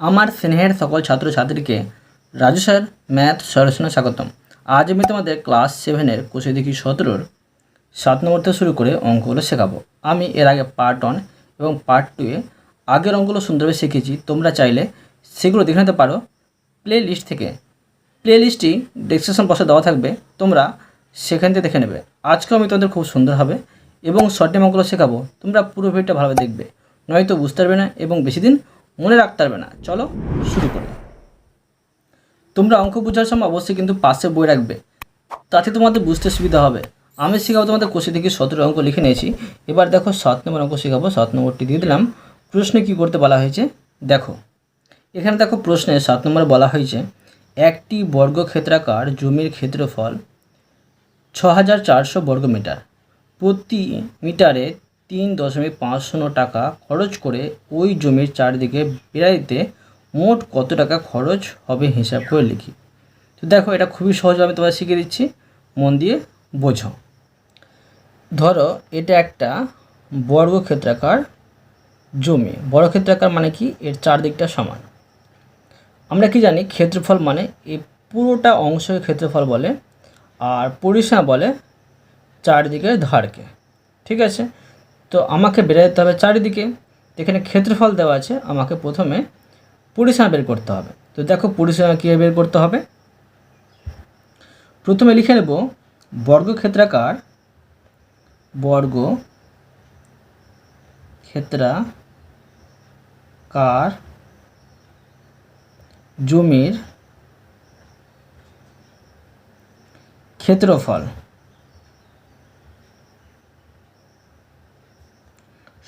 আমার স্নেহের সকল ছাত্রছাত্রীকে রাজু স্যার, ম্যাথ সরসনে স্বাগতম। আজ আমি তোমাদের ক্লাস সেভেনের কোষে দেখি সতেরোর সাত নম্বর থেকে শুরু করে অঙ্কগুলো শেখাবো। আমি এর আগে পার্ট ওয়ান এবং পার্ট টুয়ে আগের অঙ্কগুলো সুন্দরভাবে শিখেছি। তোমরা চাইলে সেগুলো দেখে নিতে পারো। প্লে লিস্ট থেকে। প্লে লিস্টটি ডিসক্রিপশন বক্সে দেওয়া থাকবে। তোমরা সেখান থেকে দেখে নেবে। আজকেও আমি তোমাদের খুব সুন্দর হবে এবং শর্ট টাইম অঙ্কগুলো শেখাবো। তোমরা পুরো ভিডিওটা ভালোভাবে দেখবে। নয়তো বুঝতে পারবে না এবং বেশি দিন মনে রাখতে পারবে না। চলো শুরু করি। তোমরা অঙ্ক বোঝার সময় অবশ্যই কিন্তু পাশে বই রাখবে। তাতে তোমাদের বুঝতে সুবিধা হবে। আমি শেখাবো তোমাদের কোষে থেকে সতেরো অঙ্ক লিখে নিয়েছি। এবার দেখো সাত নম্বর অঙ্ক শেখাবো। সাত নম্বরটি দিয়ে দিলাম। প্রশ্নে কী করতে বলা হয়েছে? দেখো। এখানে দেখো প্রশ্নে সাত নম্বরে বলা হয়েছে, একটি বর্গক্ষেত্রাকার জমির ক্ষেত্রফল ছ হাজার চারশো বর্গমিটার। প্রতি মিটারে তিন দশমিক পাঁচ শূন্য টাকা খরচ করে ওই জমির চারদিকে বেড়াইতে মোট কত টাকা খরচ হবে হিসাব করে লিখি। তো দেখো, এটা খুবই সহজ, আমি তোমায় শিখিয়ে দিচ্ছি। মন দিয়ে বোঝো। ধরো, এটা একটা বর্গক্ষেত্রাকার জমি। বর্গক্ষেত্রাকার মানে কি? এর চারদিকটা সমান। আমরা কি জানি? ক্ষেত্রফল মানে এই পুরোটা অংশকে ক্ষেত্রফল বলে, আর পরিসীমা বলে চারদিকের ধারকে। ঠিক আছে? তো আমাকে বেড়ে যেতে হবে চারিদিকে। এখানে ক্ষেত্রফল দেওয়া আছে, আমাকে প্রথমে পরিসীমা বের করতে হবে। তো দেখো পরিসীমা কীভাবে বের করতে হবে। প্রথমে লিখে নেব, বর্গক্ষেত্রাকার বর্গ ক্ষেত্রাকার জমির ক্ষেত্রফল।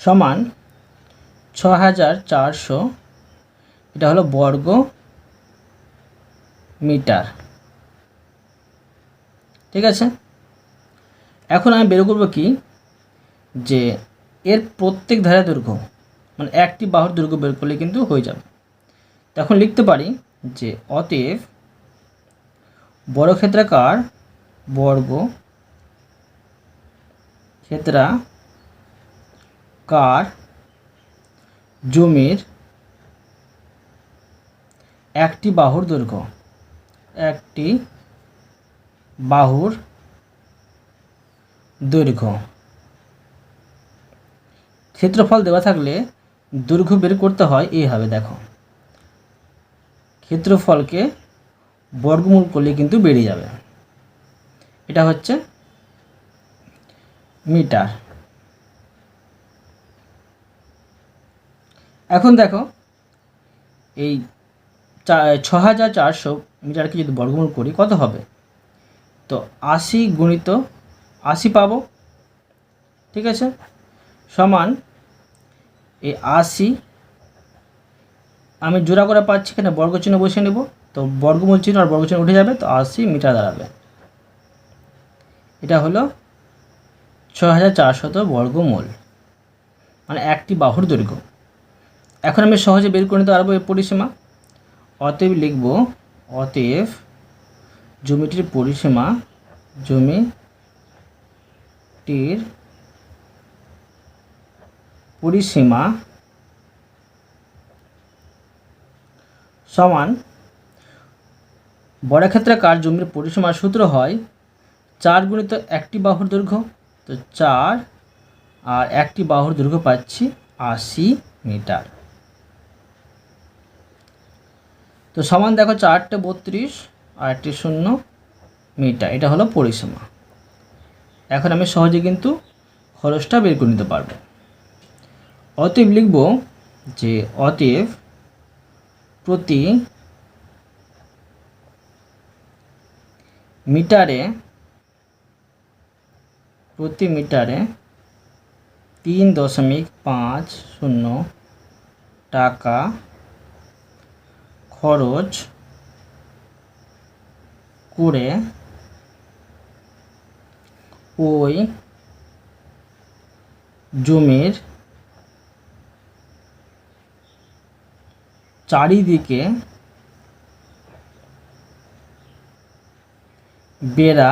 সমান ছ হাজার চারশো, এটা হলো বর্গ মিটার। ঠিক আছে? এখন আমি বের করব কি? যে এর প্রত্যেক ধারে দৈর্ঘ্য মানে একটি বাহুর দৈর্ঘ্য বের করলে কিন্তু হয়ে যাবে। তখন লিখতে পারি যে অতএব বর্গক্ষেত্রাকার বর্গ ক্ষেত্রাকার জমির একটি বাহুর দৈর্ঘ্য? একটি বাহুর দৈর্ঘ্য। ক্ষেত্রফল দেওয়া থাকলে দৈর্ঘ্য বের করতে হয় এইভাবে, দেখো। ক্ষেত্রফলকে বর্গমূল করলে কিন্তু বেরিয়ে যাবে। এটা হচ্ছে মিটার। এখন দেখো, এই ছ হাজার চারশো মিটারকে যদি বর্গমূল করি, কত হবে? তো আশি গুণিত আশি পাবো, ঠিক আছে? সমান এই আশি, আমি জোড়া করে পাচ্ছি এখানে বর্গ চিহ্ন বসিয়ে নেব, তো বর্গমূল চিহ্ন আর বর্গ চিহ্ন উঠে যাবে, তো আশি মিটার দাঁড়াবে। এটা হলো ছ হাজার চারশত বর্গমূল মানে একটি বাহুর দৈর্ঘ্য। এখন আমি সহজে বের করে নিতে পারব এই পরিসীমা। অতএব লিখব, অতএব জমিটির পরিসীমা জমিটির পরিসীমা সমান বর্গক্ষেত্রাকার জমির পরিসীমার সূত্র হয় চার গুণিত একটি বাহুর দৈর্ঘ্য। তো চার আর একটি বাহুর দৈর্ঘ্য পাচ্ছি আশি মিটার। তো সমান দেখো চারটে বত্রিশ আর শূন্য মিটার, এটা হলো পরিসীমা। এখন আমি সহজে কিন্তু খরচটা বের করে নিতে পারব। অতএব লিখব যে অতএব প্রতি মিটারে প্রতি মিটারে তিন দশমিক পাঁচ শূন্য টাকা খরচ করে ওই জমির চারিদিকে বেড়া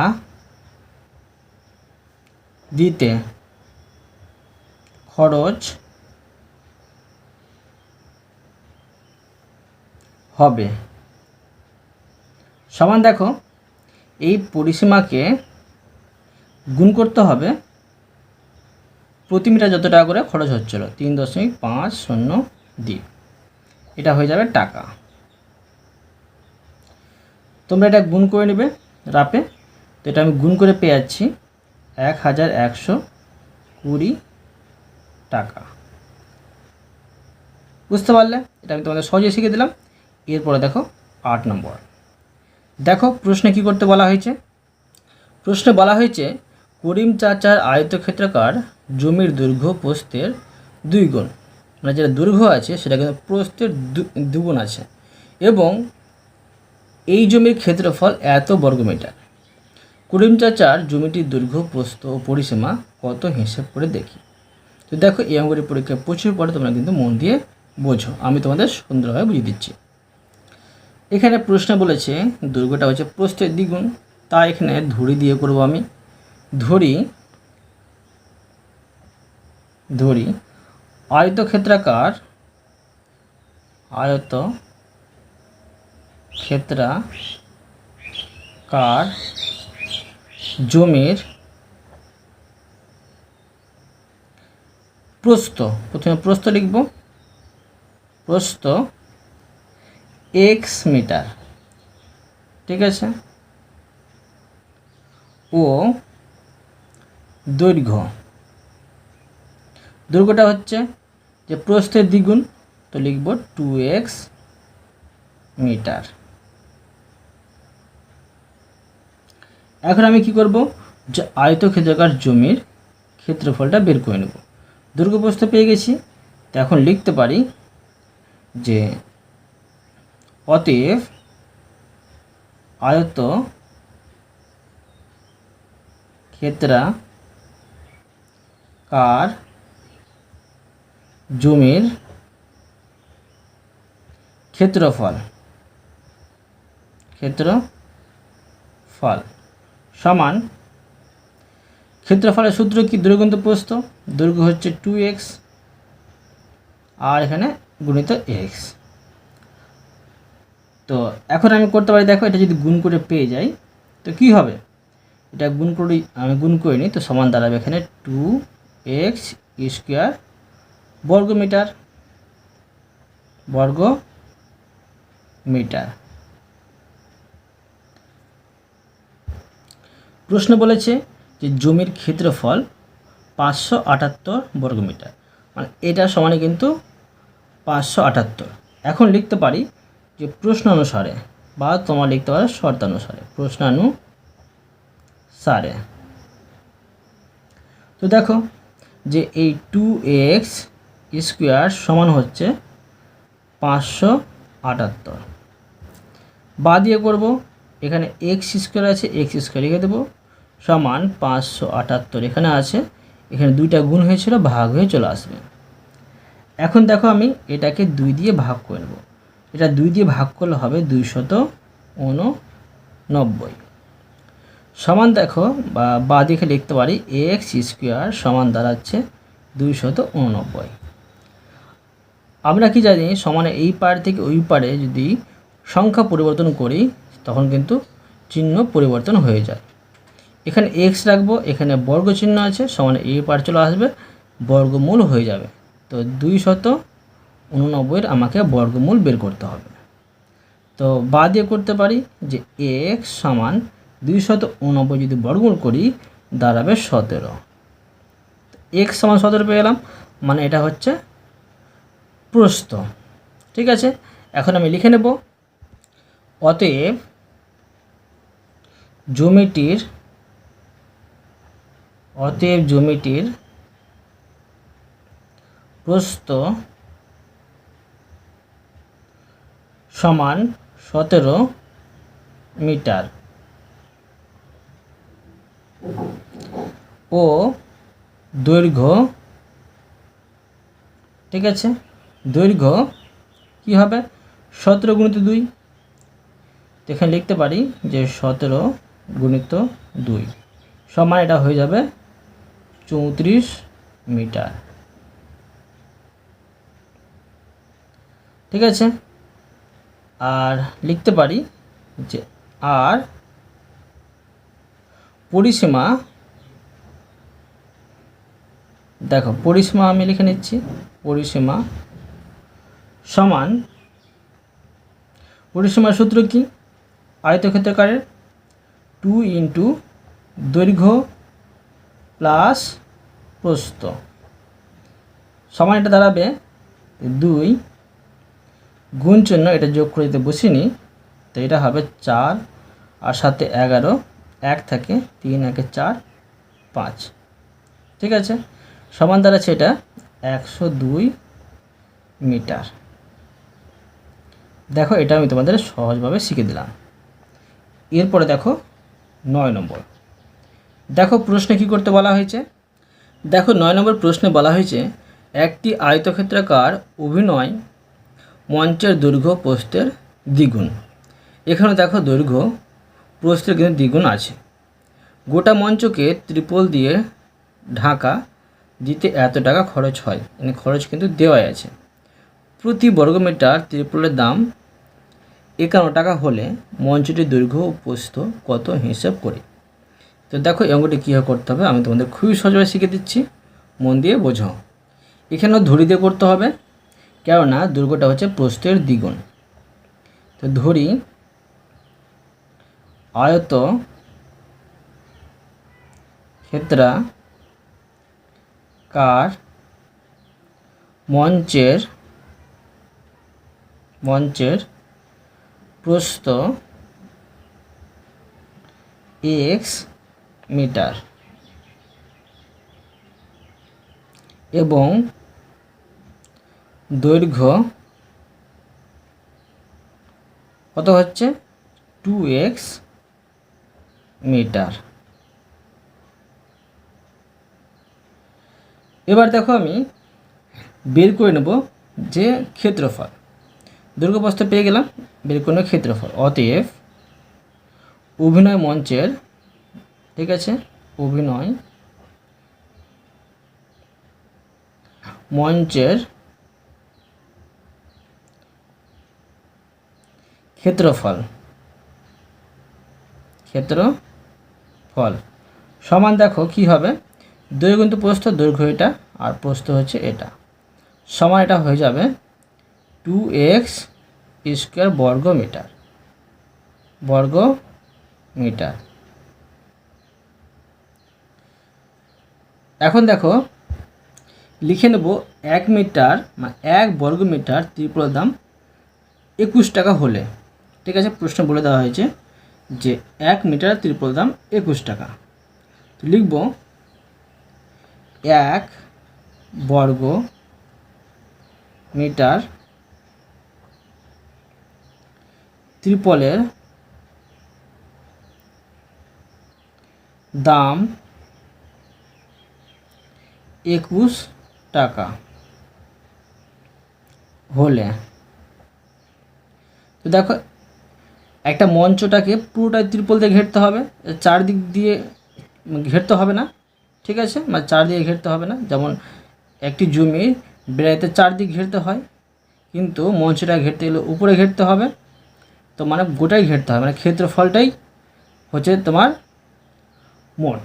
দিতে খরচ হবে। সমান দেখো, এই পরিসীমাকে গুণ করতে হবে প্রতি মিটার যত টাকা করে খরচ হচ্ছিল, তিন দশমিক পাঁচ শূন্য দ্বীপ এটা হয়ে যাবে টাকা। তোমরা এটা গুণ করে নেবে রাপে তো এটা আমি গুণ করে পেয়ে যাচ্ছি এক হাজার একশো কুড়ি টাকা। বুঝতে পারলে? এটা আমি তোমাদের সহজে শিখে দিলাম। এরপরে দেখো আট নম্বর। দেখো প্রশ্নে কি করতে বলা হয়েছে? প্রশ্নে বলা হয়েছে, করিম চাচার আয়তক্ষেত্রাকার জমির দৈর্ঘ্য প্রস্থের দুই গুণ। মানে যেটা দৈর্ঘ্য আছে, সেটা কিন্তু প্রস্থের দু- দুগুণ আছে। এবং এই জমির ক্ষেত্রফল এত বর্গমিটার। করিম চাচার জমিটির দৈর্ঘ্য, প্রস্থ ও পরিসীমা কত হিসেব করে দেখি? তো দেখো এই অঙ্গের পরীক্ষা প্রচুর পরে তোমরা কিন্তু মন দিয়ে বোঝো। আমি তোমাদের সুন্দরভাবে বুঝিয়ে দিচ্ছি। এখানে প্রশ্ন বলেছে দৈর্ঘ্যটা হচ্ছে প্রস্থের দ্বিগুণ তাই এখানে ধরি দিয়ে করব আমি। ধরি ধরি আয়তক্ষেত্রাকার আয়ত ক্ষেত্রাকার জমির প্রস্থ। প্রথমে প্রস্থ লিখব। প্রস্থ এক্স মিটার ঠিক আছে? ও দৈর্ঘ্য। দৈর্ঘ্যটা হচ্ছে যে প্রস্থের দ্বিগুণ, তো লিখব টু এক্স মিটার এখন আমি কি করব? যে আয়তক্ষেত্রাকার জমির ক্ষেত্রফলটা বের করে নেব। দৈর্ঘ্য প্রস্থ পেয়ে গেছি, তো এখন লিখতে পারি যে অতএব আয়ত ক্ষেত্রাকার জমির ক্ষেত্রফল? ক্ষেত্রফল সমান ক্ষেত্রফলের সূত্র কি? দুর্গন্ত প্রস্থ। দৈর্ঘ্য হচ্ছে টু এক্স আর এখানে গুণিত এক্স তো এখন আমি করতে পারি, দেখো এটা যদি গুণ করে পেয়ে যাই, তো কি হবে? এটা গুণ করে, আমি গুণ করে নিই, তো সমান দাঁড়াবে এখানে টু এক্স স্কোয়ার বর্গ মিটার বর্গ মিটার প্রশ্ন বলেছে যে জমির ক্ষেত্রফল পাঁচশো আটাত্তর বর্গমিটার। মানে এটা সমানে কিন্তু পাঁচশো আটাত্তর। এখন লিখতে পারি যে প্রশ্ন অনুসারে বা তোমার লিখতে পারো শর্তানুসারে প্রশ্নানুসারে তো দেখো যে এই টু এক্স স্কোয়ার সমান হচ্ছে পাঁচশো আটাত্তর। বা দিয়ে করব, এখানে এক্স স্কোয়ার আছে এক্স স্কোয়ার লিখে দেবো, সমান পাঁচশো আটাত্তর এখানে আছে, এখানে দুইটা গুণ হয়েছিল, ভাগ হয়ে চলে আসবে। এখন দেখো আমি এটাকে দুই দিয়ে ভাগ করে নেব। এটা দুই দিয়ে ভাগ করলে হবে দুইশত উননব্বই। সমান দেখো, বা বা দিকে লিখতে পারি এক্স স্কোয়ার সমান দাঁড়াচ্ছে দুইশত উননব্বই। আমরা কি জানি, সমানে এই পার থেকে ওই পারে যদি সংখ্যা পরিবর্তন করি, তখন কিন্তু চিহ্ন পরিবর্তন হয়ে যায়। এখানে এক্স রাখব, এখানে বর্গ চিহ্ন আছে, সমানে এই পার চলে আসবে, বর্গমূল হয়ে যাবে। তো দুই শত উননব্বইয়ের আমাকে বর্গমূল বের করতে হবে। তো বা দিয়ে করতে পারি যে এক্স সমান দুই শত উননব্বই যদি বর্গমূল করি, দাঁড়াবে সতেরো। এক্স সমান সতেরো পেয়ে গেলাম মানে এটা হচ্ছে প্রস্থ। ঠিক আছে? এখন আমি লিখে নেব। অতএব জমিটির অতএব জমিটির প্রস্থ সমান সতেরো মিটার। ও দৈর্ঘ্য, ঠিক আছে? দৈর্ঘ্য কি হবে? সতেরো গুণিত দুই। এখানে লিখতে পারি যে সতেরো গুণিত দুই। সমান এটা হয়ে যাবে চৌত্রিশ মিটার। ঠিক আছে? আর লিখতে পারি যে আর পরিসীমা, দেখো পরিসীমা আমি লিখে নিচ্ছি, পরিসীমা সমান, পরিসীমার সূত্র কি? আয়তক্ষেত্রকারের টু ইন্টু দৈর্ঘ্য প্লাস প্রস্থ। সমান এটা দাঁড়াবে দুই গুণ চিহ্ন এটা যোগ করে দিতে বসিনি, তো এটা হবে চার, আর সাথে এগারো, এক থাকে তিন, একে চার, পাঁচ। ঠিক আছে? সমান দাঁড়াচ্ছে এটা একশো দুই মিটার। দেখো, এটা আমি তোমাদের সহজভাবে শিখে দিলাম। এরপরে দেখো নয় নম্বর। দেখো, প্রশ্নে কি করতে বলা হয়েছে? দেখো, নয় নম্বর প্রশ্নে বলা হয়েছে, একটি আয়তক্ষেত্রাকার অভিনয় মঞ্চের দৈর্ঘ্য প্রস্থের দ্বিগুণ। এখানে দেখো দৈর্ঘ্য, প্রস্থের কিন্তু দ্বিগুণ আছে। গোটা মঞ্চকে ত্রিপল দিয়ে ঢাকা দিতে এত টাকা খরচ হয়? মানে খরচ কিন্তু দেওয়াই আছে। প্রতি বর্গমিটার ত্রিপলের দাম একান্ন টাকা হলে মঞ্চটির দৈর্ঘ্য ও প্রস্থ কত হিসাব করে? তো দেখো, এই অঙ্কটি কীভাবে করতে হবে? আমি তোমাদের খুবই সহজভাবে শিখে দিচ্ছি। মন দিয়ে বোঝাও। এখানেও ধরি দিয়ে করতে হবে। কেননা দুর্গটা হচ্ছে প্রস্থের দ্বিগুণ। তো ধরি, আয়ত ক্ষেত্রা কার মঞ্চের মঞ্চের প্রস্থ এক্স মিটার এবং দৈর্ঘ্য কত হচ্ছে? টু এক্স মিটার এবার দেখো আমি বের করে নেব যে ক্ষেত্রফল। দুর্গপ্রস্থ পেয়ে গেলাম, বের করে ক্ষেত্রফল, অতএব অভিনয় মঞ্চের, ঠিক আছে? অভিনয় মঞ্চের ক্ষেত্রফল। ক্ষেত্রফল। সমান দেখো কি হবে? দৈর্ঘ্য প্রস্থ দৈর্ঘ্য এটা, আর প্রস্থ হচ্ছে এটা। সমান এটা হয়ে যাবে টু এক্স স্কোয়ার বর্গ মিটার বর্গ মিটার এখন দেখো, লিখে নেব এক মিটার মানে এক বর্গ মিটার ত্রিপুরার দাম একুশ টাকা হলে। ঠিক আছে, প্রশ্ন বলে দেওয়া হয়েছে যে এক মিটার ত্রিপল দাম একুশ টাকা। তো লিখব এক বর্গ মিটার ত্রিপলের দাম একুশ টাকা হলে। তো দেখো একটা মঞ্চটাকে পুরোটাই ত্রিপল দিয়ে ঘেরতে হবে, চারদিক দিয়ে ঘেরতে হবে না, ঠিক আছে? মানে চারদিকে ঘেরতে হবে না, যেমন একটি জমি বেড়াইতে চারদিক ঘেরতে হয়, কিন্তু মঞ্চটা ঘেরতে গেলে উপরে ঘেরতে হবে, তো মানে গোটাই ঘেরতে হবে মানে ক্ষেত্রফলটাই হচ্ছে তোমার মোট।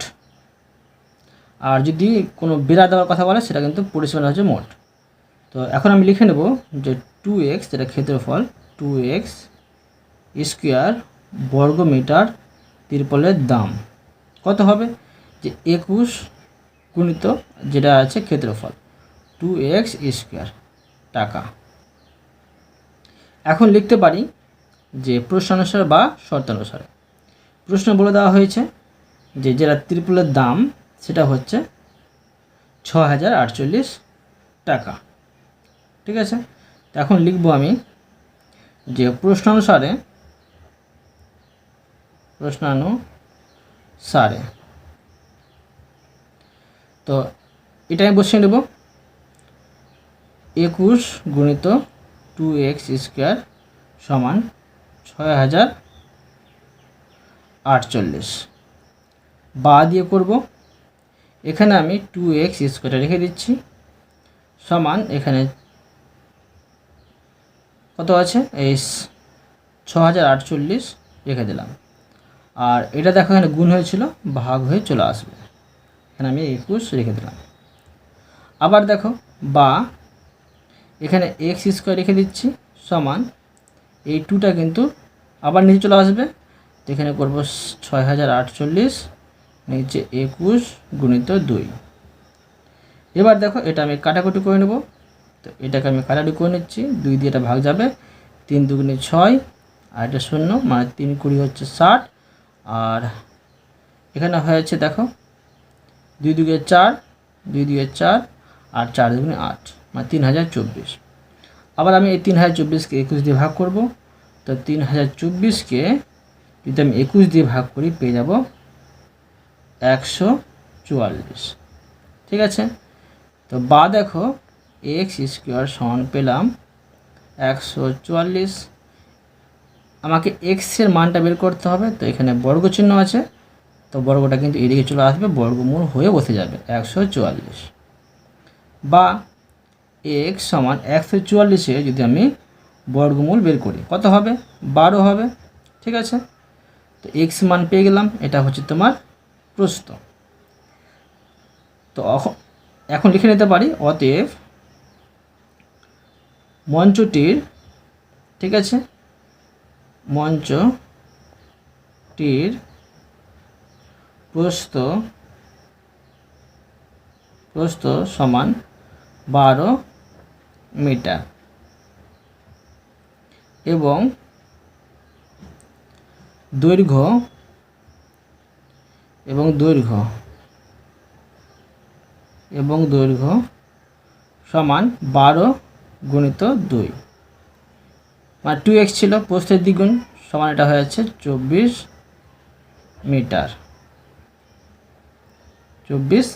আর যদি কোনো বেড়া দেওয়ার কথা বলে, সেটা কিন্তু পরিসীমা হচ্ছে মোট। তো এখন আমি লিখে নেব যে টু এক্স যেটা ক্ষেত্রফল টু এক্স স্কোয়ার বর্গ মিটার তিরপলের দাম। কত হবে? যে একুশ গুণিত যেটা আছে ক্ষেত্রফল, টু এক্স স্কোয়ার টাকা। এখন লিখতে পারি যে প্রশ্নানুসারে বা শর্তানুসারে প্রশ্ন বলে দেওয়া হয়েছে যে যেটা ত্রিপুলের দাম, সেটা হচ্ছে ছ টাকা। ঠিক আছে? এখন লিখব আমি যে প্রশ্নানুসারে প্রশ্নানুসারে তো এটা আমি বসিয়ে নেব একুশ গুণিত টু এক্স স্কোয়ার সমান ছয় হাজার আটচল্লিশ। বা দিয়ে করব। এখানে আমি টু এক্স স্কোয়ারটা রেখে দিচ্ছি। সমান এখানে কত আছে? এই ছ হাজার আটচল্লিশ রেখে দিলাম। আর এটা দেখো এখানে গুণ হয়েছিল, ভাগ হয়ে চলে আসবে। এখানে আমি একুশ রেখে দিলাম। আবার দেখো, বা এখানে এক্স স্কোয়ার রেখে দিচ্ছি, সমান এই টুটা কিন্তু আবার নিচে চলে আসবে। তো এখানে করব ছয় হাজার আটচল্লিশ নিচে একুশ গুণিত দুই। এবার দেখো, এটা আমি কাটাকুটি করে নেব। তো এটাকে আমি কাটাকুটি করে নিচ্ছি, দুই দিয়ে এটা ভাগ যাবে, তিন দুগুণে ছয়, আর এটা শূন্য মানে তিন কুড়ি হচ্ছে ষাট। আর এখানে হয়েছে, দেখো, দুই দুগে চার, দুই দুগে চার, আর চার দুগুণে আট মানে তিন হাজার চব্বিশ। আবার আমি এই তিন হাজার চব্বিশকে একুশ দিয়ে ভাগ করব। তো তিন হাজার চব্বিশকে যদি আমি একুশ দিয়ে ভাগ করি, পেয়ে যাব একশো চুয়াল্লিশ। ঠিক আছে? তো বা দেখো, এক্স স্কোয়ার সমান পেলাম একশো চুয়াল্লিশ আমাকে এক্সের মানটা বের করতে হবে, তো এখানে বর্গ চিহ্ন আছে, তো বর্গটা কিন্তু এদিকে চলে আসবে, বর্গমূল হয়ে বসে যাবে, একশো চুয়াল্লিশ। বা এক্স সমান একশো চুয়াল্লিশে যদি আমি বর্গমূল বের করি, কত হবে? বারো হবে, ঠিক আছে? তো এক্স মান পেয়ে গেলাম, এটা হচ্ছে তোমার প্রস্ত তো এখন লিখে নিতে পারি, অতএব মঞ্চটির, ঠিক আছে? মঞ্চটির প্রস্থ প্রস্থ সমান বারো মিটার এবং দৈর্ঘ্য এবং দৈর্ঘ্য এবং দৈর্ঘ্য সমান বারো গুণিত দুই। মানে টু এক্স ছিল, প্রস্থের দ্বিগুণ সমান এটা হয়ে যাচ্ছে চব্বিশ মিটার। চব্বিশ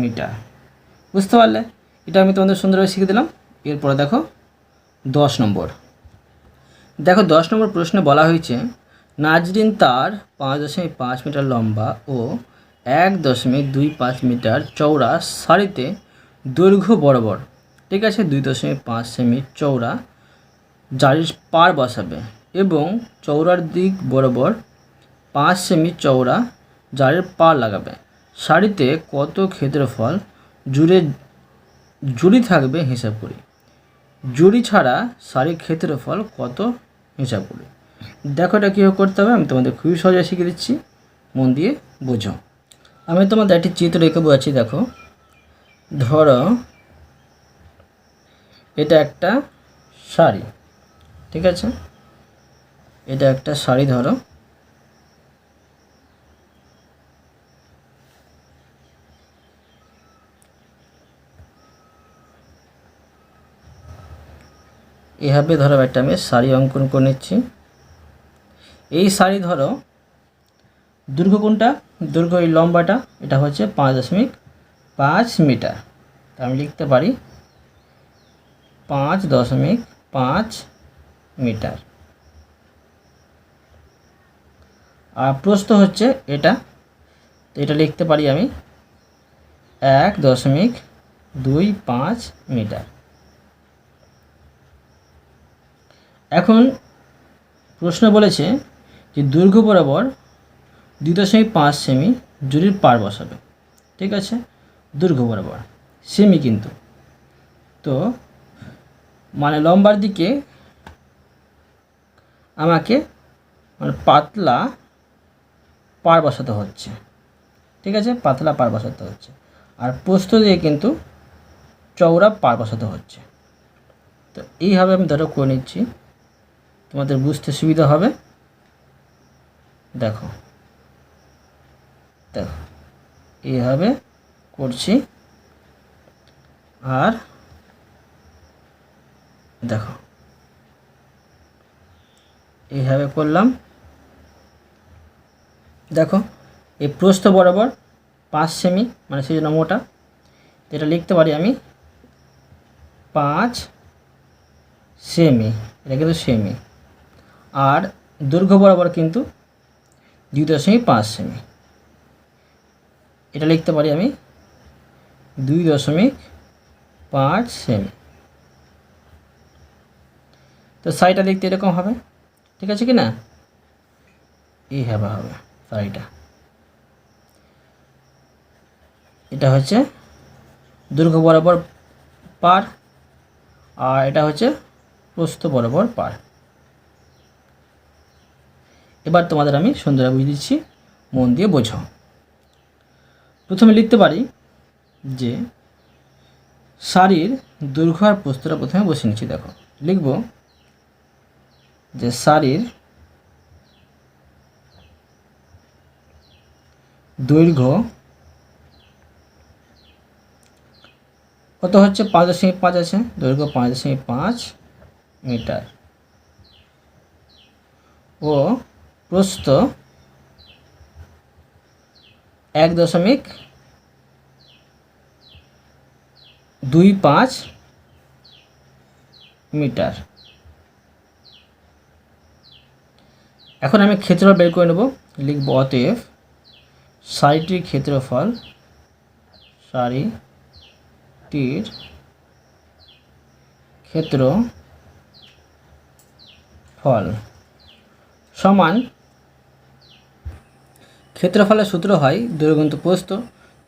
মিটার। বুঝতে পারলে? এটা আমি তোমাদের সুন্দরভাবে শিখে দিলাম। এরপরে দেখো দশ নম্বর। দেখো দশ নম্বর প্রশ্নে বলা হয়েছে, নাজরিন তার পাঁচ দশমিক পাঁচ মিটার লম্বা ও এক দশমিক দুই পাঁচ মিটার চওড়া সারিতে দৈর্ঘ্য বরাবর। ঠিক আছে? দুই দশমিক পাঁচ সেমি চওড়া জারির পার বসাবে এবং চওড়ার দিক বরাবর পাঁচ সেমি চওড়া জারের পার লাগাবে। শাড়িতে কত ক্ষেত্রফল জুড়ে, জুড়ি থাকবে হিসাব করি। জুড়ি ছাড়া শাড়ির ক্ষেত্রফল কত হিসাব করি। দেখো এটা কীভাবে করতে হবে, আমি তোমাদের খুবই সহজে শিখিয়ে দিচ্ছি। মন দিয়ে বোঝো। আমি তোমাদের একটি চিত্র রেখে বোঝাচ্ছি, দেখো। ধরো, এটা একটা শাড়ি ঠিক আছে? এটা একটা শাড়ি ধরো। এভাবে ধরো একটা আমি শাড়ি অঙ্কন করে নিচ্ছি। এই শাড়ি ধরো, দৈর্ঘ্য কোনটা? দৈর্ঘ্য এই লম্বাটা, এটা হচ্ছে পাঁচ দশমিক পাঁচ মিটার। আমি লিখতে পারি পাঁচ দশমিক পাঁচ মিটার। আর প্রস্থ হচ্ছে এটা। তো এটা লিখতে পারি আমি এক দশমিক দুই পাঁচ মিটার। এখন প্রশ্ন বলেছে যে দৈর্ঘ্য বরাবর দুই দশমিক পাঁচ সেমি জুড়ির পার বসাবে। ঠিক আছে? দৈর্ঘ্য বরাবর। সেমি কিন্তু। তো মানে লম্বার দিকে আমাকে মানে পাতলা পার বসাতে হচ্ছে। ঠিক আছে? পাতলা পার বসাতে হচ্ছে। আর পোস্ত দিয়ে কিন্তু চওড়া পার বসাতে হচ্ছে। তো এইভাবে আমি ধরো করে নিচ্ছি। তোমাদের বুঝতে সুবিধা হবে। দেখো। দেখো। এইভাবে করছি। আর দেখো। এইভাবে করলাম। দেখো, এই প্রস্থ বরাবর পাঁচ সেমি মানে সেই জন্য মোটা এটা লিখতে পারি আমি পাঁচ সেমি, এটা কিন্তু সেমি। আর দৈর্ঘ্য বরাবর কিন্তু দুই দশমিক পাঁচ সেমি। এটা লিখতে পারি আমি দুই দশমিক পাঁচ সেমি। তো সাইডটা দেখতে এরকম হবে। ঠিক আছে কি না এইভাবে হবে শাড়িটা এটা হচ্ছে দুর্গ বরাবর পার, আর এটা হচ্ছে প্রস্থ বরাবর পার। এবার তোমাদের আমি সুন্দরভাবে বুঝিয়ে দিচ্ছি, মন দিয়ে বোঝো। প্রথমে লিখতে পারি যে শাড়ির দৈর্ঘ্য আর প্রস্থটা প্রথমে বসে নিচ্ছি, দেখো। লিখব যে শাড়ির দৈর্ঘ্য কত হচ্ছে? পাঁচ দশমিক পাঁচ আছে। দৈর্ঘ্য পাঁচ দশমিক পাঁচ মিটার। ও প্রস্থ এক দশমিক দুই পাঁচ মিটার। এখন আমি ক্ষেত্রফল বের করে নেব। লিখব অতএব শাড়িটির ক্ষেত্রফল শাড়িটির ক্ষেত্র ফল সমান ক্ষেত্রফলের সূত্র হয় দুর্গন্ত প্রস্থ।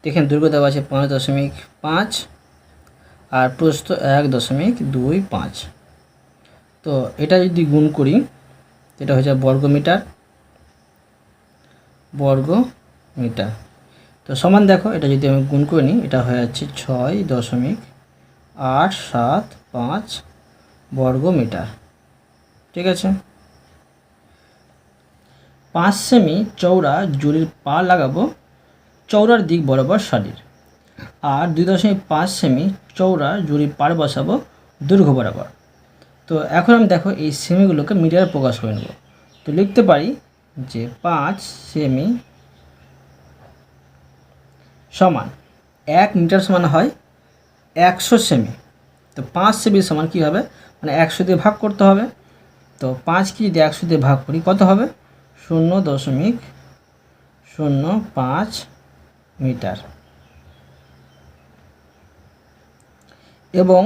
দেখেন দৈর্ঘ্য দেওয়া আছে পাঁচ দশমিক পাঁচ আর প্রস্থ এক দশমিক দুই পাঁচ। তো এটা যদি গুণ করি এটা হয়ে যায় বর্গ মিটার বর্গ মিটার তো সমান দেখো, এটা যদি আমি গুণ করে নিই, এটা হয়ে যাচ্ছে ছয় দশমিক আট সাত পাঁচ বর্গ মিটার ঠিক আছে? পাঁচ সেমি চৌড়া জুড়ির পা লাগাবো চৌড়ার দিক বরাবর শাড়ির আর দুই দশমিক পাঁচ সেমি চৌড়া জুড়ি পার বসাবো, দৈর্ঘ্য বরাবর। তো এখন আমি দেখো এই সেমিগুলোকে মিটারে প্রকাশ করে নেব। তো লিখতে পারি যে পাঁচ সেমি সমান এক মিটার সমান হয় একশো সেমি তো পাঁচ সেমি সমান কী হবে? মানে একশো দিয়ে ভাগ করতে হবে। তো পাঁচকে যদি একশো দিয়ে ভাগ করি কত হবে? শূন্য দশমিক শূন্য পাঁচ মিটার। এবং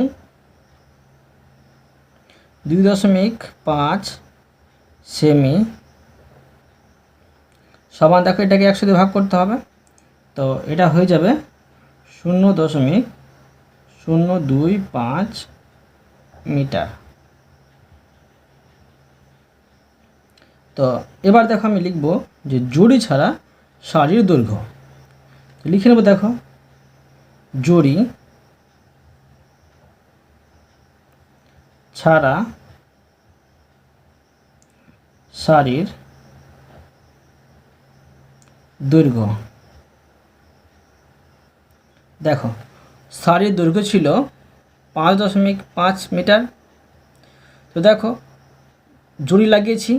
দুই দশমিক পাঁচ সেমি। সমান দেখো, এটাকে দিয়ে ভাগ করতে হবে। তো এটা হয়ে যাবে শূন্য দশমিক শূন্য দুই পাঁচ মিটার। তো এবার দেখো আমি লিখব যে জড়ি ছাড়া শাড়ির দৈর্ঘ্য। লিখে নেব দেখো, জড়ি ছাড়া শাড়ির দৈর্ঘ্য দেখো, শাড়ির দৈর্ঘ্য ছিল পাঁচ দশমিক পাঁচ মিটার। তো দেখো, জুড়ি লাগিয়েছি।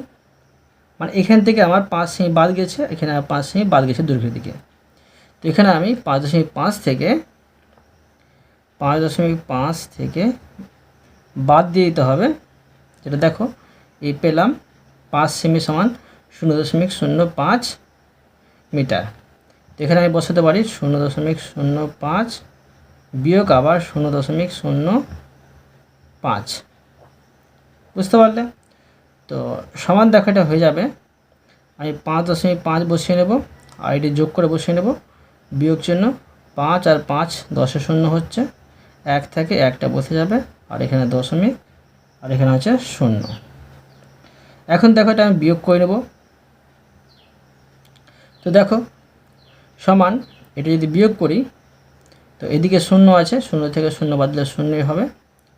মানে এখান থেকে আমার পাঁচ সেমি বাদ গেছে, এখানে আমার পাঁচ সেমি বাদ গেছে দৈর্ঘ্যের দিকে। তো এখানে আমি পাঁচ দশমিক পাঁচ থেকে পাঁচ দশমিক পাঁচ থেকে বাদ দিয়ে দিতে হবে। যেটা দেখো, এই পেলাম পাঁচ সেমি সমান শূন্য দশমিক শূন্য পাঁচ মিটার। এখানে আমি বসাতে পারি শূন্য দশমিক শূন্য পাঁচ বিয়োগ আবার শূন্য দশমিক শূন্য পাঁচ। বুঝতে পারলে? তো সমান দেখাটা হয়ে যাবে। আমি পাঁচ দশমিক পাঁচ বসিয়ে নেব, আর এটি যোগ করে বসিয়ে নেব। বিয়োগ চিহ্ন পাঁচ আর পাঁচ দশে শূন্য হচ্ছে। এক থেকে একটা বসে যাবে। আর এখানে দশমিক, আর এখানে হচ্ছে শূন্য। এখন দেখো এটা আমি বিয়োগ করে নেব। তো দেখো, সমান, এটা যদি বিয়োগ করি, তো এদিকে শূন্য আছে, শূন্য থেকে শূন্য বাদ দিলে শূন্যই হবে,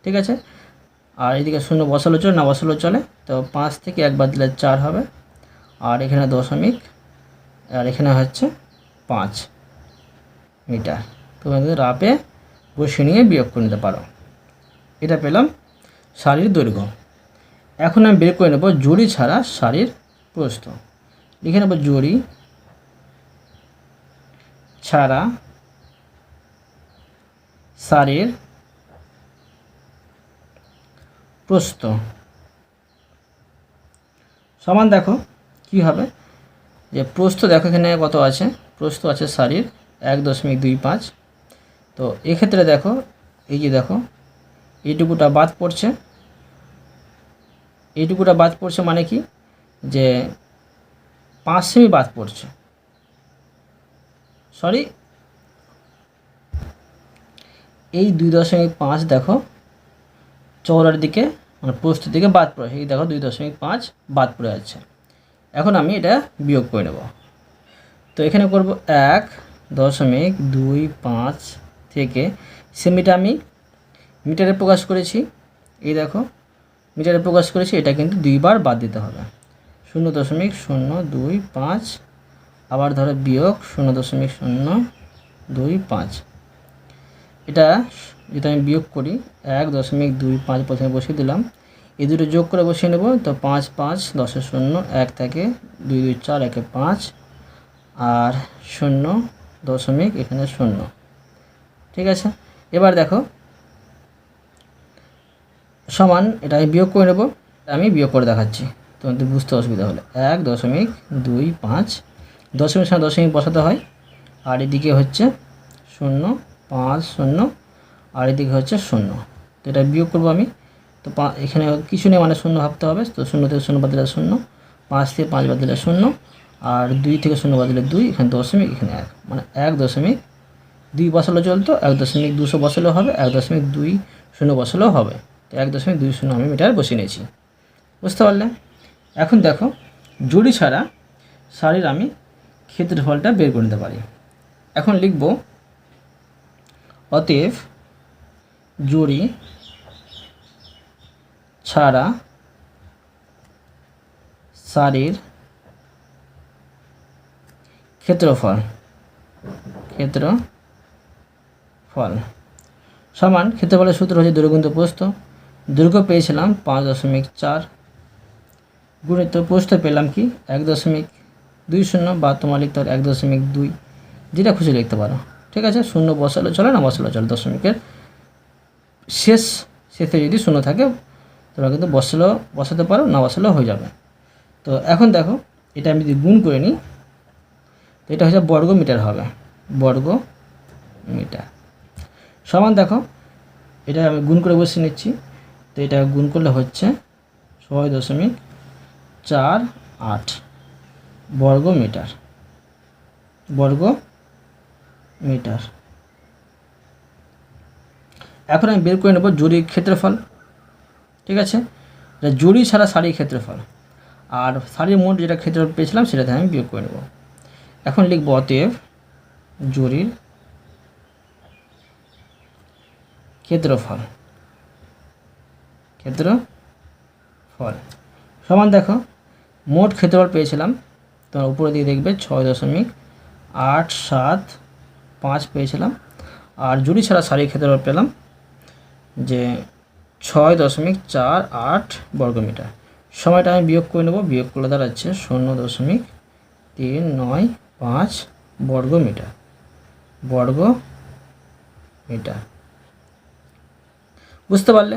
ঠিক আছে? আর এদিকে শূন্য বসালো চলে, না বসালো চলে, তো পাঁচ থেকে এক বাদ দিলে চার হবে। আর এখানে দশমিক, আর এখানে হচ্ছে পাঁচ মিটার। তুমি রাপে বসে নিয়ে বিয়োগ করে নিতে পারো। এটা পেলাম শাড়ির দৈর্ঘ্য। এখন আমি বের করে নেব জড়ি ছাড়া শাড়ির প্রস্থ। লিখে নেব জড়ি ছাড়া শাড়ির প্রস্থ। সমান দেখো কি হবে? যে প্রস্থ দেখো এখানে কত আছে? প্রস্থ আছে শাড়ির এক দশমিক দুই পাঁচ। তো এক্ষেত্রে দেখো, এই যে দেখো এইটুকুটা বাদ পড়ছে। এইটুকুটা বাদ পড়ছে মানে কি? যে পাঁচ সেমি বাদ পড়ছে। সরি এই দুই দশমিক পাঁচ দেখো চৌড়ার দিকে মানে প্রস্তুত দিকে বাদ পড়ে। এই দেখো দুই দশমিক পাঁচ বাদ পড়ে যাচ্ছে। এখন আমি এটা বিয়োগ করে নেব। তো এখানে করব এক দশমিক দুই পাঁচ থেকে সেমিটা আমি মিটারে প্রকাশ করেছি। এই দেখো, মিটারে প্রকাশ করেছি, এটা কিন্তু দুইবার বাদ দিতে হবে। শূন্য দশমিক শূন্য দুই পাঁচ, আবার ধরো বিয়োগ শূন্য দশমিক শূন্য দুই পাঁচ। এটা যদি আমি বিয়োগ করি, এক দশমিক দুই পাঁচ প্রথমে বসিয়ে দিলাম। এই দুটো যোগ করে বসিয়ে নেব, তো পাঁচ পাঁচ দশের শূন্য, এক থেকে দুই দুই চার, একে পাঁচ, আর শূন্য দশমিক এখানে শূন্য। ঠিক আছে? এবার দেখো সমান এটা আমি বিয়োগ করে নেব। আমি বিয়োগ করে দেখাচ্ছি। তোমাদের বুঝতে অসুবিধা হলে। এক দশমিক দুই পাঁচ। দশমিক সময় দশমিক বসাতে হয়। আর এদিকে হচ্ছে শূন্য, পাঁচ শূন্য, আর এদিকে হচ্ছে শূন্য। তো এটা বিয়োগ করব আমি। তো পা, এখানে কিছু নেই মানে শূন্য ভাবতে হবে। তো শূন্য থেকে শূন্য বাদ দিলে শূন্য, পাঁচ থেকে পাঁচ বাদ দিলে শূন্য, আর দুই থেকে শূন্য বাদ দিলে দুই, এখানে দশমিক, এখানে এক। মানে এক দশমিক দুই বসালে চলতো, এক দশমিক দুশো বসালেও হবে, এক দশমিক দুই শূন্য বসালেও হবে। এক দশমিক দুই শূন্য আমি মিটার বসিয়ে নিয়েছি। বুঝতে পারলে? এখন দেখো, জুড়ি ছাড়া শাড়ির আমি ক্ষেত্রফলটা বের করে নিতে পারি। এখন লিখব, অতএব জুড়ি ছাড়া শাড়ির ক্ষেত্রফল ক্ষেত্রফল সমান ক্ষেত্রফলের সূত্র হচ্ছে দৈর্ঘ্য প্রস্থ দৈর্ঘ্য পেয়েছিলাম পাঁচ দশমিক চার। গুণিত প্রস্থ পেলাম কি এক দশমিক দুই শূন্য বা তোমার লিখতে এক দশমিক দুই। যেটা খুশি লিখতে পারো। ঠিক আছে? শূন্য বসালে চলে না? বসালে চলে। দশমিকের শেষ, শেষে যদি শূন্য থাকে, তোমরা কিন্তু বসালেও বসাতে পারো, না বসালেও হয়ে যাবে। তো এখন দেখো, এটা আমি যদি গুণ করে নিই, তো এটা হচ্ছে বর্গ মিটার হবে। বর্গ মিটার সমান দেখো, এটা আমি গুণ করে বসে নিচ্ছি। তো এটা গুণ করলে হচ্ছে ছয় দশমিক চার আট বর্গ মিটার বর্গ মিটার এখন আমি বের করে নেব জুড়ির ক্ষেত্রফল, ঠিক আছে? জুড়ি ছাড়া শাড়ির ক্ষেত্রফল। আর শাড়ির মোট যেটা ক্ষেত্রফল পেয়েছিলাম সেটাতে আমি বিয়োগ করে নেব। এখন লিখব অতএব জুড়ির ক্ষেত্রফল। ক্ষেত্রফল সমান দেখো, মোট ক্ষেত্রফল পেয়েছিলাম, তোমার উপরে দিয়ে দেখবে ছয় দশমিক আট সাত পাঁচ পেয়েছিলাম, আর জুড়ি ছাড়া শাড়ির ক্ষেত্রফল পেলাম যে ছয় দশমিক চার আট বর্গমিটার। সময়টা আমি বিয়োগ করে নেব, বিয়োগ করলে দাঁড়াচ্ছে শূন্য দশমিক তিন নয় পাঁচ বর্গ মিটার বর্গ মিটার বুঝতে পারলে?